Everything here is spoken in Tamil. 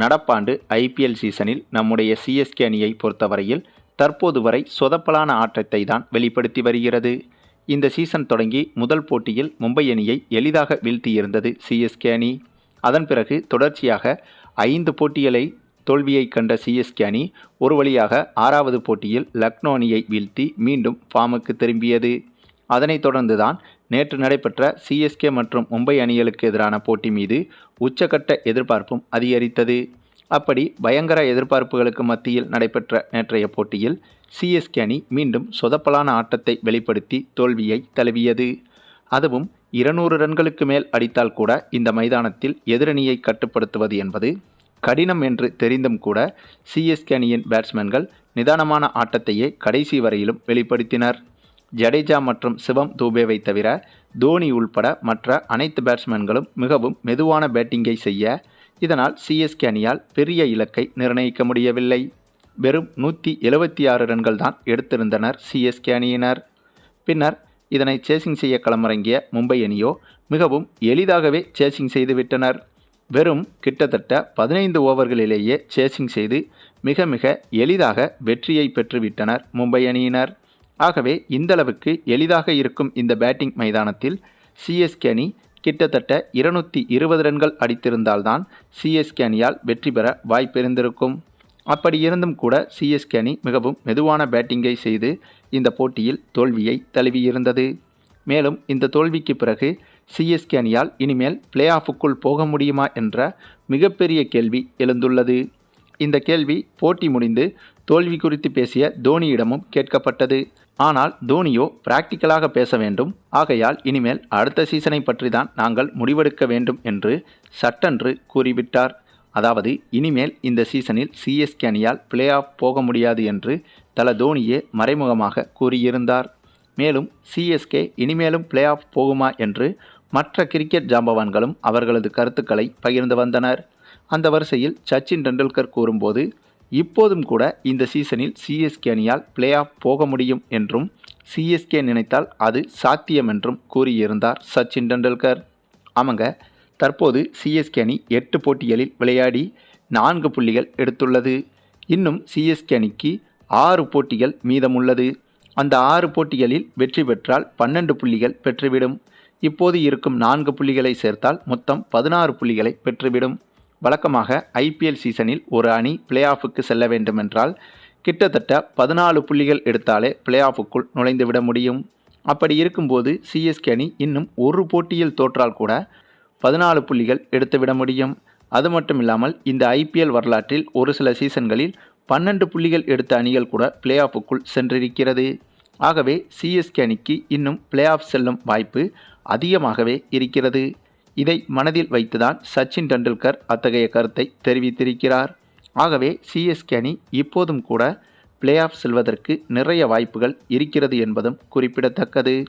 நடப்பாண்டு ஐபிஎல் சீசனில் நம்முடைய சிஎஸ்கே அணியை பொறுத்தவரையில் தற்போது வரை சொதப்பலான ஆட்டத்தை தான் வெளிப்படுத்தி வருகிறது. இந்த சீசன் தொடங்கி முதல் போட்டியில் மும்பை அணியை எளிதாக வீழ்த்தியிருந்தது சிஎஸ்கே அணி. அதன் பிறகு தொடர்ச்சியாக ஐந்து போட்டிகளை தோல்வியை கண்ட சிஎஸ்கே அணி ஒரு வழியாக ஆறாவது போட்டியில் லக்னோ அணியை வீழ்த்தி மீண்டும் ஃபார்முக்கு திரும்பியது. அதனைத் தொடர்ந்துதான் நேற்று நடைபெற்ற சிஎஸ்கே மற்றும் மும்பை அணிகளுக்கு எதிரான போட்டி மீது உச்சகட்ட எதிர்பார்ப்பும் அதிகரித்தது. அப்படி பயங்கர எதிர்பார்ப்புகளுக்கு மத்தியில் நடைபெற்ற நேற்றைய போட்டியில் சிஎஸ்கே அணி மீண்டும் சொதப்பலான ஆட்டத்தை வெளிப்படுத்தி தோல்வியை தழுவியது. அதுவும் இருநூறு ரன்களுக்கு மேல் அடித்தால் கூட இந்த மைதானத்தில் எதிரணியை கட்டுப்படுத்துவது என்பது கடினம் என்று தெரிந்தும் கூட சிஎஸ்கே அணியின் பேட்ஸ்மேன்கள் நிதானமான ஆட்டத்தையே கடைசி வரையிலும் வெளிப்படுத்தினர். ஜடேஜா மற்றும் சிவம் தூபேவை தவிர தோனி உள்பட மற்ற அனைத்து பேட்ஸ்மேன்களும் மிகவும் மெதுவான பேட்டிங்கை செய்ய இதனால் சிஎஸ்கே அணியால் பெரிய இலக்கை நிர்ணயிக்க முடியவில்லை. வெறும் நூற்றி எழுபத்தி ஆறு ரன்கள் தான் எடுத்திருந்தனர் சிஎஸ்கே அணியினர். பின்னர் இதனை சேசிங் செய்ய களமிறங்கிய மும்பை அணியோ மிகவும் எளிதாகவே சேசிங் செய்துவிட்டனர் வெறும் கிட்டத்தட்ட பதினைந்து ஓவர்களிலேயே சேசிங் செய்து மிக மிக எளிதாக வெற்றியை பெற்றுவிட்டனர் மும்பை அணியினர். ஆகவே இந்தளவுக்கு எளிதாக இருக்கும் இந்த பேட்டிங் மைதானத்தில் சிஎஸ்கே அணி கிட்டத்தட்ட இருநூற்றி இருபது ரன்கள் அடித்திருந்தால்தான் சிஎஸ்கே அணியால் வெற்றி பெற வாய்ப்பிருந்திருக்கும். அப்படி இருந்தும் கூட சிஎஸ்கே அணி மிகவும் மெதுவான பேட்டிங்கை செய்து இந்த போட்டியில் தோல்வியை தழுவியிருந்தது. மேலும் இந்த தோல்விக்கு பிறகு சிஎஸ்கே அணியால் இனிமேல் பிளே ஆஃபுக்குள் போக முடியுமா என்ற மிகப்பெரிய கேள்வி எழுந்துள்ளது. இந்த கேள்வி போட்டி முடிந்து தோல்வி குறித்து பேசிய தோனியிடமும் கேட்கப்பட்டது. ஆனால் தோனியோ பிராக்டிக்கலாக பேச வேண்டும். ஆகையால் இனிமேல் அடுத்த சீசனை பற்றி தான் நாங்கள் முடிவெடுக்க வேண்டும் என்று சட்டென்று கூறிவிட்டார். அதாவது இனிமேல் இந்த சீசனில் சிஎஸ்கே அணியால் பிளே ஆஃப் போக முடியாது என்று தல தோனியே மறைமுகமாக கூறியிருந்தார். மேலும் சிஎஸ்கே இனிமேலும் பிளே ஆஃப் போகுமா என்று மற்ற கிரிக்கெட் ஜாம்பவான்களும் அவர்களது கருத்துக்களை பகிர்ந்து வந்தனர். அந்த வரிசையில் சச்சின் டெண்டுல்கர் கூறும்போது இப்போதும் கூட இந்த சீசனில் சிஎஸ்கே அணியால் பிளே ஆஃப் போக முடியும் என்றும் சிஎஸ்கே நினைத்தால் அது சாத்தியம் என்றும் கூறியிருந்தார் சச்சின் டெண்டுல்கர். ஆமாங்க தற்போது சிஎஸ்கே அணி எட்டு போட்டிகளில் விளையாடி நான்கு புள்ளிகள் எடுத்துள்ளது. இன்னும் சிஎஸ்கே அணிக்கு ஆறு போட்டிகள் மீதமுள்ளது. அந்த ஆறு போட்டிகளில் வெற்றி பெற்றால் பன்னெண்டு புள்ளிகள் பெற்றுவிடும். இப்போது இருக்கும் நான்கு புள்ளிகளை சேர்த்தால் மொத்தம் பதினாறு புள்ளிகளை பெற்றுவிடும். வழக்கமாக ஐபிஎல் சீசனில் ஒரு அணி பிளே ஆஃபுக்கு செல்ல வேண்டுமென்றால் கிட்டத்தட்ட பதினாலு புள்ளிகள் எடுத்தாலே பிளே ஆஃபுக்குள் நுழைந்துவிட முடியும். அப்படி இருக்கும்போது சிஎஸ்கே அணி இன்னும் ஒரு போட்டியில் தோற்றால் கூட பதினாலு புள்ளிகள் எடுத்துவிட முடியும். அது மட்டும் இல்லாமல் இந்த ஐபிஎல் வரலாற்றில் ஒரு சில சீசன்களில் பன்னெண்டு புள்ளிகள் எடுத்த அணிகள் கூட பிளே ஆஃபுக்குள் சென்றிருக்கிறது. ஆகவே சிஎஸ்கே அணிக்கு இன்னும் பிளே ஆஃப் செல்லும் வாய்ப்பு அதிகமாகவே இருக்கிறது. இதை மனதில் வைத்துதான் சச்சின் டெண்டுல்கர் அத்தகைய கருத்தை தெரிவித்திருக்கிறார். ஆகவே சிஎஸ்கே அணி இப்போதும் கூட பிளே ஆஃப் செல்வதற்கு நிறைய வாய்ப்புகள் இருக்கிறது என்பதும் குறிப்பிடத்தக்கது.